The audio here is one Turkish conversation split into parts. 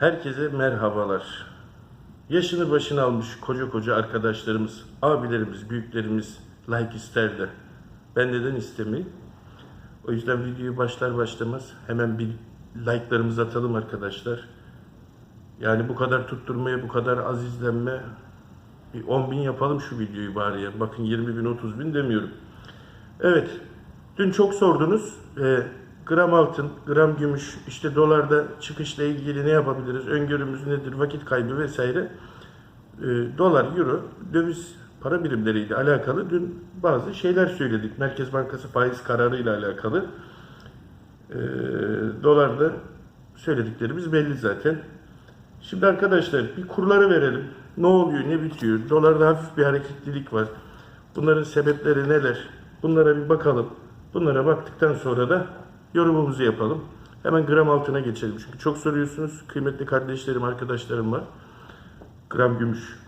Herkese merhabalar. Yaşını başını almış koca koca arkadaşlarımız, abilerimiz, büyüklerimiz like ister de ben neden istemeyeyim? O yüzden videoyu başlar başlamaz hemen bir like'larımızı atalım arkadaşlar. Yani bu kadar tutturmaya, bu kadar az izlenme bir 10 bin yapalım şu videoyu bari ya. Bakın 20 bin, 30 bin demiyorum. Evet. Dün çok sordunuz. Ee, gram altın, gram gümüş, işte dolarda çıkışla ilgili ne yapabiliriz? Öngörümüz nedir? Vakit kaybı vesaire. Ee, dolar, euro, döviz para birimleriyle alakalı dün bazı şeyler söyledik. Merkez Bankası faiz kararıyla alakalı. Ee, dolarda söylediklerimiz belli zaten. Şimdi arkadaşlar bir kurları verelim. Ne oluyor, ne bitiyor? Dolarda hafif bir hareketlilik var. Bunların sebepleri neler? Bunlara bir bakalım. Bunlara baktıktan sonra da yorumumuzu yapalım. Hemen gram altına geçelim. Çünkü çok soruyorsunuz. Kıymetli kardeşlerim, arkadaşlarım var. Gram gümüş.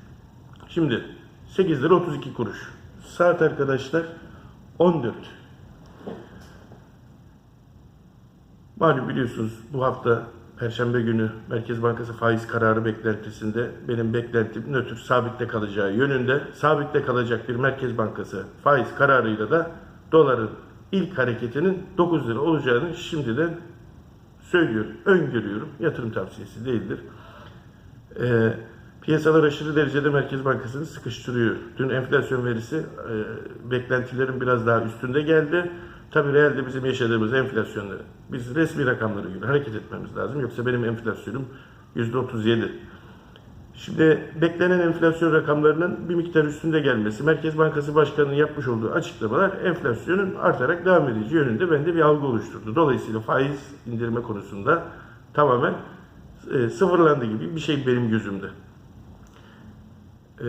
Şimdi 8 lira 32 kuruş. Saat arkadaşlar 14. Malum biliyorsunuz bu hafta Perşembe günü Merkez Bankası faiz kararı beklentisinde benim beklentim nötr sabitte kalacağı yönünde. Sabitte kalacak bir Merkez Bankası faiz kararıyla da doların ilk hareketinin 9 lira olacağını şimdiden söylüyorum, öngörüyorum. Yatırım tavsiyesi değildir. Ee, piyasalar aşırı derecede Merkez Bankası'nı sıkıştırıyor. Dün enflasyon verisi e, beklentilerin biraz daha üstünde geldi. Tabii realde bizim yaşadığımız enflasyonları biz resmi rakamlara göre hareket etmemiz lazım. Yoksa benim enflasyonum %37. Şimdi beklenen enflasyon rakamlarının bir miktar üstünde gelmesi, Merkez Bankası Başkanı'nın yapmış olduğu açıklamalar enflasyonun artarak devam edeceği yönünde bende bir algı oluşturdu. Dolayısıyla faiz indirme konusunda tamamen e, sıfırlandı gibi bir şey benim gözümde. E,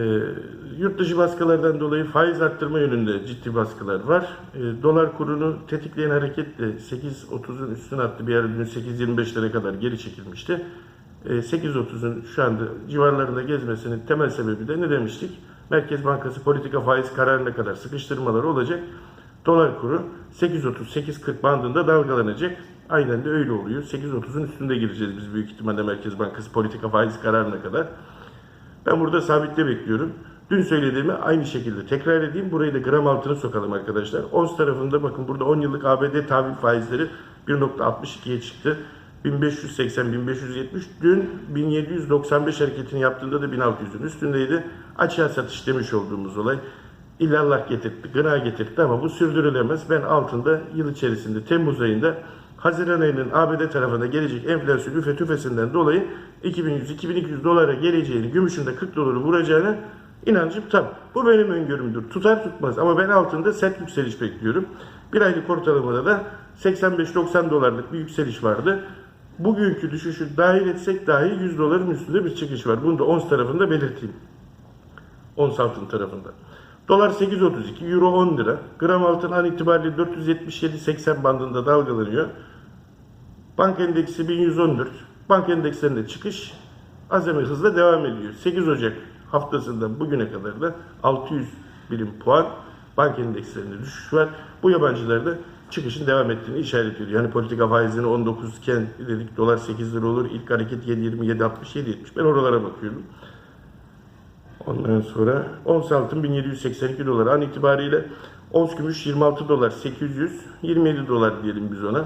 yurt dışı baskılardan dolayı faiz arttırma yönünde ciddi baskılar var. E, dolar kurunu tetikleyen hareketle 8.30'un üstüne attı. Bir ara dün 8.25'lere kadar geri çekilmişti. E, 8.30'un şu anda civarlarında gezmesinin temel sebebi de ne demiştik? Merkez Bankası politika faiz kararına kadar sıkıştırmaları olacak. Dolar kuru 8.30-8.40 bandında dalgalanacak. Aynen de öyle oluyor. 8.30'un üstünde gireceğiz biz büyük ihtimalle Merkez Bankası politika faiz kararına kadar. Ben burada sabitle bekliyorum. Dün söylediğimi aynı şekilde tekrar edeyim. Burayı da gram altına sokalım arkadaşlar. ONS tarafında bakın burada 10 yıllık ABD tahvil faizleri 1.62'ye çıktı. 1580-1570 dün 1795 hareketini yaptığında da 1600'ün üstündeydi. Açığa satış demiş olduğumuz olay. İllallah getirtti, gına getirtti ama bu sürdürülemez. Ben altında yıl içerisinde Temmuz ayında Haziran ayının ABD tarafına gelecek enflasyon üfe tüfesinden dolayı 2100-2200 dolara geleceğini, gümüşün de 40 doları vuracağını inancım tam. Bu benim öngörümdür. Tutar tutmaz ama ben altında sert yükseliş bekliyorum. Bir aylık ortalamada da 85-90 dolarlık bir yükseliş vardı. Bugünkü düşüşü dahil etsek dahi 100 doların üstünde bir çıkış var. Bunu da ons tarafında belirteyim. Ons altın tarafında. Dolar 8.32, Euro 10 lira. Gram altın an itibariyle 477.80 bandında dalgalanıyor. Bank endeksi 1114. Bank endekslerinde çıkış azami hızla devam ediyor. 8 Ocak haftasında bugüne kadar da 600 birim puan bank endekslerinde düşüş var. Bu yabancılarda çıkışın devam ettiğini işaret ediyor. Yani politika faizini 19 iken dedik dolar 8 lira olur. İlk hareket 7.20, 7.60, 7.70. Ben oralara bakıyorum. Ondan sonra ons altın 1782 dolar an itibariyle ons gümüş 26 dolar 800 27 dolar diyelim biz ona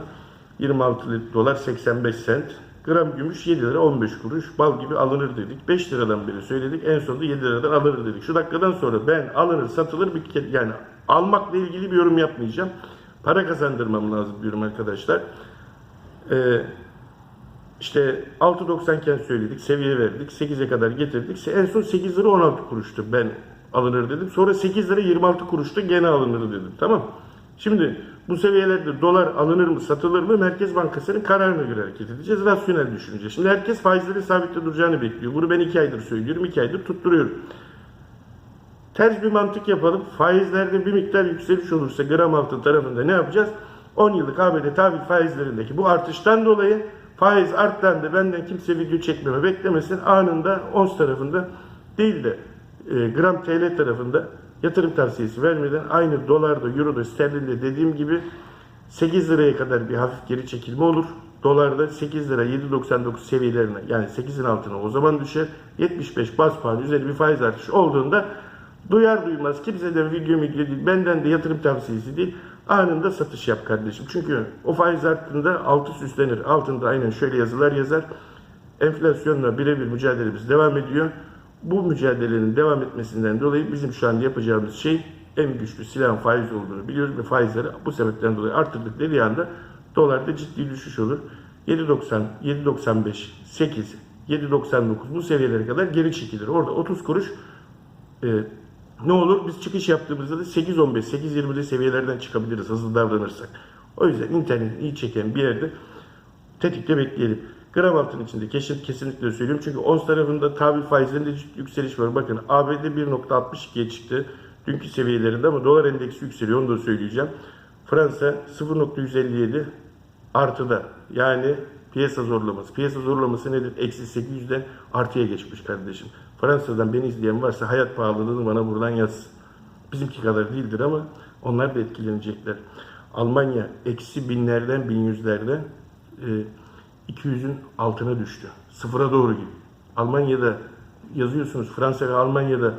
26 dolar 85 sent gram gümüş 7 lira 15 kuruş bal gibi alınır dedik 5 liradan beri söyledik en sonunda 7 liradan alınır dedik şu dakikadan sonra ben alınır satılır bir yani almakla ilgili bir yorum yapmayacağım para kazandırmam lazım diyorum arkadaşlar ee, işte 6.90 iken söyledik, seviye verdik, 8'e kadar getirdik. En son 8 lira 16 kuruştu ben alınır dedim. Sonra 8 lira 26 kuruştu gene alınır dedim. Tamam. Şimdi bu seviyelerde dolar alınır mı satılır mı Merkez Bankası'nın kararına göre hareket edeceğiz. Rasyonel düşüneceğiz. Şimdi herkes faizlerin sabitte duracağını bekliyor. Bunu ben 2 aydır söylüyorum. 2 aydır tutturuyorum. Ters bir mantık yapalım. Faizlerde bir miktar yükseliş olursa gram altın tarafında ne yapacağız? 10 yıllık ABD tahvil faizlerindeki bu artıştan dolayı faiz arttığında benden kimse video çekmeme beklemesin. Anında ons tarafında değil de e, gram TL tarafında yatırım tavsiyesi vermeden aynı dolarda, euroda, sterlinde dediğim gibi 8 liraya kadar bir hafif geri çekilme olur. Dolarda 8 lira 7.99 seviyelerine yani 8'in altına o zaman düşer. 75 bas puan üzeri bir faiz artışı olduğunda duyar duymaz kimseden video video değil benden de yatırım tavsiyesi değil anında satış yap kardeşim. Çünkü o faiz arttığında altı süslenir. Altında aynen şöyle yazılar yazar. Enflasyonla birebir mücadelemiz devam ediyor. Bu mücadelenin devam etmesinden dolayı bizim şu an yapacağımız şey en güçlü silahın faiz olduğunu biliyoruz ve faizleri bu sebepten dolayı arttırdık dediği anda dolarda ciddi düşüş olur. 7.90, 7.95, 8, 7.99 bu seviyelere kadar geri çekilir. Orada 30 kuruş e, ne olur? Biz çıkış yaptığımızda da 8.15, 8.20'li seviyelerden çıkabiliriz hızlı davranırsak. O yüzden internetin iyi çeken bir yerde tetikte bekleyelim. Gram altın içinde kesin, kesinlikle söylüyorum. Çünkü ons tarafında tahvil faizlerinde yükseliş var. Bakın ABD 1.62'ye çıktı. Dünkü seviyelerinde ama dolar endeksi yükseliyor. Onu da söyleyeceğim. Fransa 0.157 artıda. Yani piyasa zorlaması. Piyasa zorlaması nedir? Eksi 800'den artıya geçmiş kardeşim. Fransa'dan beni izleyen varsa hayat pahalılığını bana buradan yazsın. Bizimki kadar değildir ama onlar da etkilenecekler. Almanya eksi binlerden bin yüzlerden e, 200'ün altına düştü. Sıfıra doğru gidiyor. Almanya'da yazıyorsunuz Fransa ve Almanya'da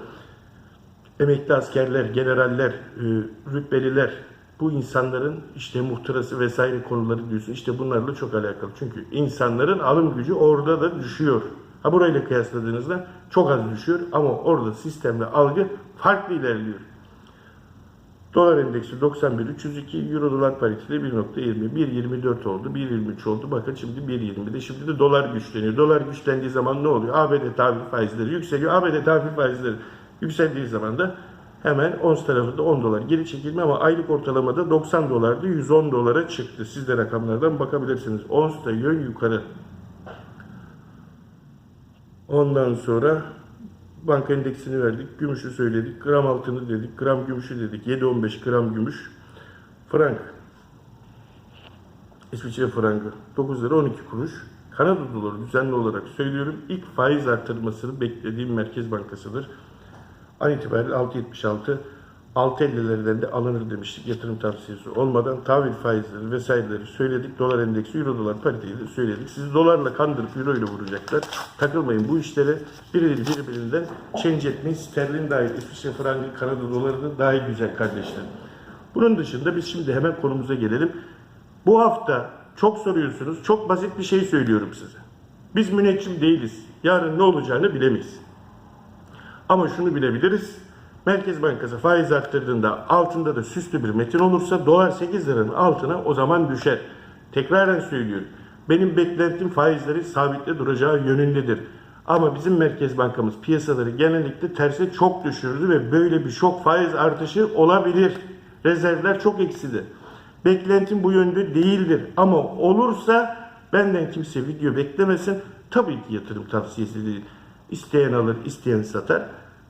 emekli askerler, generaller, e, rütbeliler bu insanların işte muhtırası vesaire konuları diyorsun. İşte bunlarla çok alakalı. Çünkü insanların alım gücü orada da düşüyor. Ha burayla kıyasladığınızda çok az düşüyor ama orada sistemle algı farklı ilerliyor. Dolar endeksi 91 302 euro dolar paritesi de 1.20 1.24 oldu 1.23 oldu bakın şimdi 1.20'de şimdi de dolar güçleniyor dolar güçlendiği zaman ne oluyor ABD tahvil faizleri yükseliyor ABD tahvil faizleri yükseldiği zaman da hemen ons tarafında 10 dolar geri çekilme ama aylık ortalamada 90 dolardı 110 dolara çıktı. Siz de rakamlardan bakabilirsiniz. Ons da yön yukarı. Ondan sonra banka endeksini verdik, gümüşü söyledik, gram altını dedik, gram gümüşü dedik, 7-15 gram gümüş, frank, İsviçre frangı 9 lira 12 kuruş, Kanada doları düzenli olarak söylüyorum ilk faiz artırmasını beklediğim Merkez Bankası'dır. An itibariyle 6.76 6.50'lerden de alınır demiştik yatırım tavsiyesi olmadan. Tahvil faizleri vesaireleri söyledik. Dolar endeksi, euro dolar pariteyi de söyledik. Sizi dolarla kandırıp euro ile vuracaklar. Takılmayın bu işlere biri birbirinden change etmeyin. Sterlin dahil, İsviçre frangı, Kanada doları da daha güzel kardeşler. Bunun dışında biz şimdi hemen konumuza gelelim. Bu hafta çok soruyorsunuz. Çok basit bir şey söylüyorum size. Biz müneccim değiliz. Yarın ne olacağını bilemeyiz. Ama şunu bilebiliriz. Merkez Bankası faiz arttırdığında altında da süslü bir metin olursa dolar 8 liranın altına o zaman düşer. Tekraren söylüyorum. Benim beklentim faizleri sabitle duracağı yönündedir. Ama bizim Merkez Bankamız piyasaları genellikle terse çok düşürdü ve böyle bir şok faiz artışı olabilir. Rezervler çok eksidi. Beklentim bu yönde değildir. Ama olursa benden kimse video beklemesin. Tabii ki yatırım tavsiyesi değil. İsteyen alır, isteyen satar.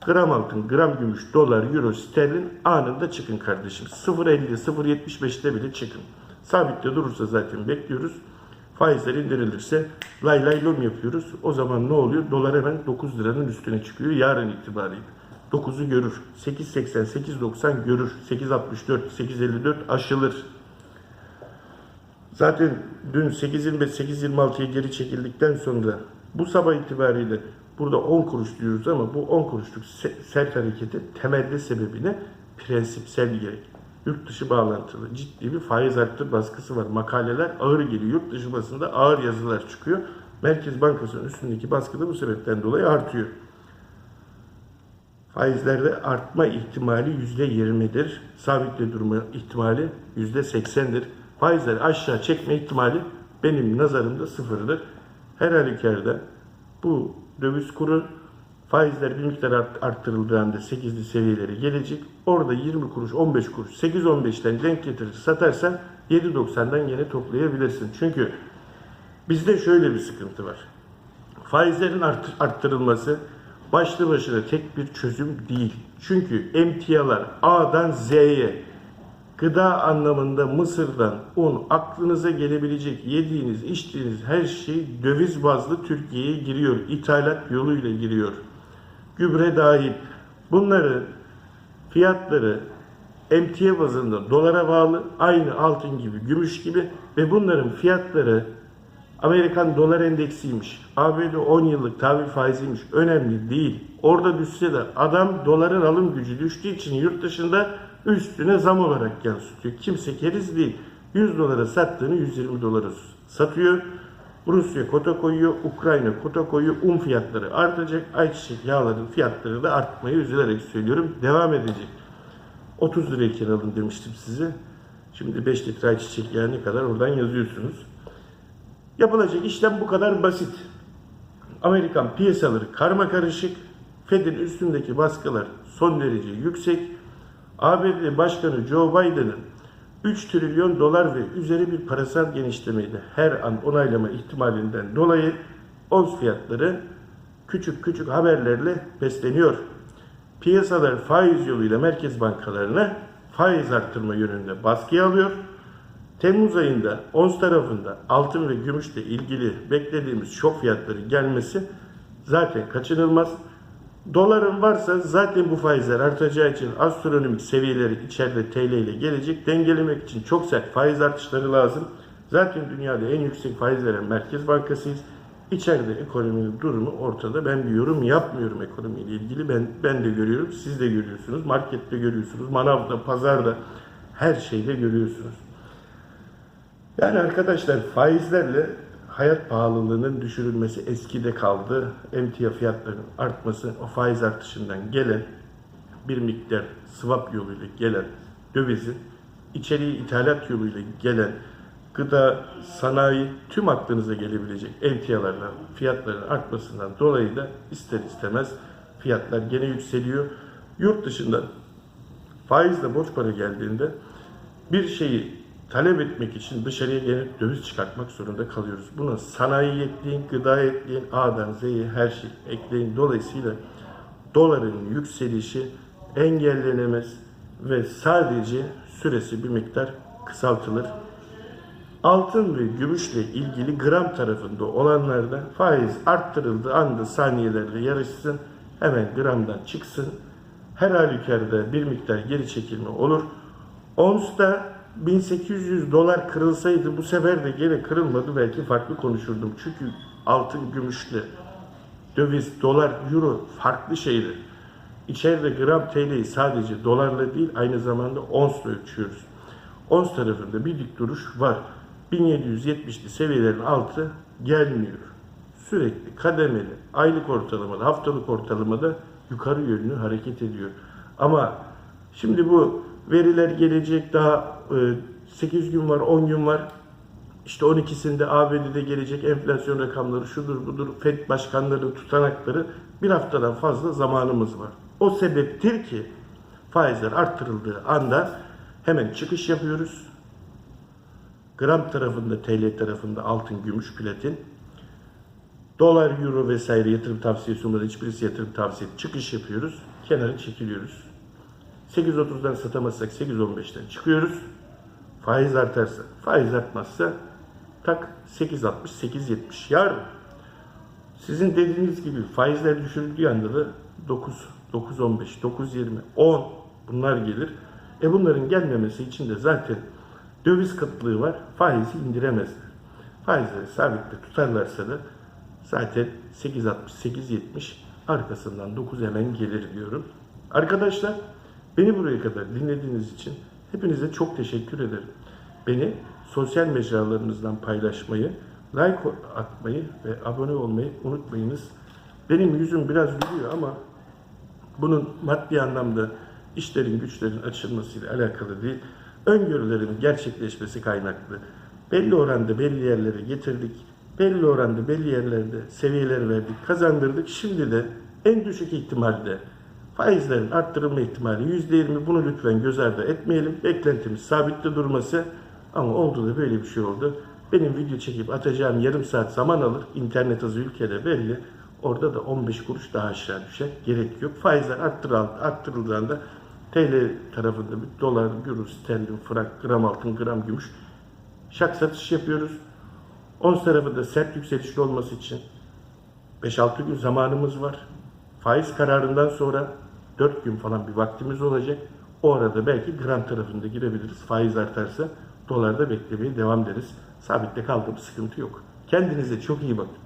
Gram altın, gram gümüş, dolar, euro, sterlin anında çıkın kardeşim. 0.50, 0.75'te bile çıkın. Sabitte durursa zaten bekliyoruz. Faizler indirilirse lay lay lom yapıyoruz. O zaman ne oluyor? Dolar hemen 9 liranın üstüne çıkıyor yarın itibariyle. 9'u görür. 8.80, 8.90 görür. 8.64, 8.54 aşılır. Zaten dün 8.25, 8.26'ya geri çekildikten sonra bu sabah itibariyle burada 10 kuruş diyoruz ama bu 10 kuruşluk se- sert hareketin temelde sebebine prensipsel gerek. Yurt dışı bağlantılı ciddi bir faiz arttır baskısı var. Makaleler ağır geliyor. Yurt dışı basında ağır yazılar çıkıyor. Merkez Bankası'nın üstündeki baskı da bu sebepten dolayı artıyor. Faizlerde artma ihtimali %20'dir. Sabitle durma ihtimali %80'dir. Faizleri aşağı çekme ihtimali benim nazarımda sıfırdır. Her halükarda bu döviz kuru faizler bir miktar art- arttırıldığında 8'li seviyelere gelecek. Orada 20 kuruş, 15 kuruş, 8-15'ten denk getirir satarsan 7.90'dan yine toplayabilirsin. Çünkü bizde şöyle bir sıkıntı var. Faizlerin art- arttırılması başlı başına tek bir çözüm değil. Çünkü emtialar A'dan Z'ye gıda anlamında Mısır'dan un aklınıza gelebilecek yediğiniz, içtiğiniz her şey döviz bazlı Türkiye'ye giriyor. İthalat yoluyla giriyor. Gübre dahil. Bunların fiyatları emtia bazında dolara bağlı, aynı altın gibi, gümüş gibi ve bunların fiyatları Amerikan dolar endeksiymiş. ABD 10 yıllık tahvil faiziymiş. Önemli değil. Orada düşse de adam doların alım gücü düştüğü için yurt dışında üstüne zam olarak yansıtıyor. Kimse keriz değil. 100 dolara sattığını 120 dolara satıyor. Rusya kota koyuyor, Ukrayna kota koyuyor. Un fiyatları artacak. Ayçiçek yağların fiyatları da artmayı üzülerek söylüyorum. Devam edecek. 30 lirayken alın demiştim size. Şimdi 5 litre ayçiçek yağı ne kadar oradan yazıyorsunuz. Yapılacak işlem bu kadar basit. Amerikan piyasaları karma karışık. Fed'in üstündeki baskılar son derece yüksek. ABD Başkanı Joe Biden'ın 3 trilyon dolar ve üzeri bir parasal genişlemeyi de her an onaylama ihtimalinden dolayı ons fiyatları küçük küçük haberlerle besleniyor. Piyasalar faiz yoluyla merkez bankalarına faiz arttırma yönünde baskı alıyor. Temmuz ayında ons tarafında altın ve gümüşle ilgili beklediğimiz şok fiyatları gelmesi zaten kaçınılmaz. Doların varsa zaten bu faizler artacağı için astronomik seviyeleri içeride TL ile gelecek. Dengelemek için çok sert faiz artışları lazım. Zaten dünyada en yüksek faiz veren merkez bankasıyız. İçeride ekonominin durumu ortada. Ben bir yorum yapmıyorum ekonomiyle ilgili. Ben ben de görüyorum, siz de görüyorsunuz. Markette görüyorsunuz, manavda, pazarda her şeyde görüyorsunuz. Yani arkadaşlar faizlerle hayat pahalılığının düşürülmesi eskide kaldı. Emtia fiyatlarının artması, o faiz artışından gelen bir miktar swap yoluyla gelen dövizin içeriği ithalat yoluyla gelen gıda, sanayi tüm aklınıza gelebilecek emtialarla fiyatların artmasından dolayı da ister istemez fiyatlar gene yükseliyor. Yurt dışında faizle borç para geldiğinde bir şeyi talep etmek için dışarıya gelip döviz çıkartmak zorunda kalıyoruz. Buna sanayi ekleyin, gıda ekleyin, A'dan Z'ye her şey ekleyin. Dolayısıyla doların yükselişi engellenemez ve sadece süresi bir miktar kısaltılır. Altın ve gümüşle ilgili gram tarafında olanlarda faiz arttırıldığı anda saniyelerle yarışsın, hemen gramdan çıksın. Her halükarda bir miktar geri çekilme olur. Ons'ta 1800 dolar kırılsaydı bu sefer de gene kırılmadı belki farklı konuşurdum. Çünkü altın gümüşle döviz, dolar, euro farklı şeyler. İçeride gram TL'yi sadece dolarla değil aynı zamanda onsla ölçüyoruz. Ons tarafında bir dik duruş var. 1770'li seviyelerin altı gelmiyor. Sürekli kademeli, aylık ortalamada, haftalık ortalamada yukarı yönlü hareket ediyor. Ama şimdi bu veriler gelecek daha 8 gün var, 10 gün var. İşte 12'sinde ABD'de gelecek enflasyon rakamları şudur budur, FED başkanlarının tutanakları bir haftadan fazla zamanımız var. O sebeptir ki faizler arttırıldığı anda hemen çıkış yapıyoruz. Gram tarafında, TL tarafında altın, gümüş, platin. Dolar, euro vesaire yatırım tavsiyesi olmadan hiçbirisi yatırım tavsiyesi çıkış yapıyoruz. Kenara çekiliyoruz. 8.30'dan satamazsak 8.15'ten çıkıyoruz. Faiz artarsa, faiz artmazsa tak 8.60, 8.70. Yarın sizin dediğiniz gibi faizler düşürüldüğü anda da 9, 9.15, 9.20, 10 bunlar gelir. E bunların gelmemesi için de zaten döviz kıtlığı var. Faizi indiremezler. Faizleri sabitle tutarlarsa da zaten 8.60, 8.70 arkasından 9 hemen gelir diyorum. Arkadaşlar Beni buraya kadar dinlediğiniz için hepinize çok teşekkür ederim. Beni sosyal mecralarınızdan paylaşmayı, like atmayı ve abone olmayı unutmayınız. Benim yüzüm biraz gülüyor ama bunun maddi anlamda işlerin güçlerin açılmasıyla alakalı değil. Öngörülerimin gerçekleşmesi kaynaklı. Belli oranda belli yerlere getirdik. Belli oranda belli yerlerde seviyeler verdik, kazandırdık. Şimdi de en düşük ihtimalle Faizlerin arttırılma ihtimali %20 bunu lütfen göz ardı etmeyelim. Beklentimiz sabitte durması ama oldu da böyle bir şey oldu. Benim video çekip atacağım yarım saat zaman alır. İnternet hızı ülkede belli. Orada da 15 kuruş daha aşağı düşer. Gerek yok. Faizler arttırıldı, arttırıldığında TL tarafında bir dolar, euro, sterlin, frank, gram altın, gram gümüş şak satış yapıyoruz. Ons tarafında sert yükselişli olması için 5-6 gün zamanımız var. Faiz kararından sonra 4 gün falan bir vaktimiz olacak. O arada belki gram tarafında girebiliriz. Faiz artarsa dolarda beklemeye devam ederiz. Sabitte kaldığımız sıkıntı yok. Kendinize çok iyi bakın.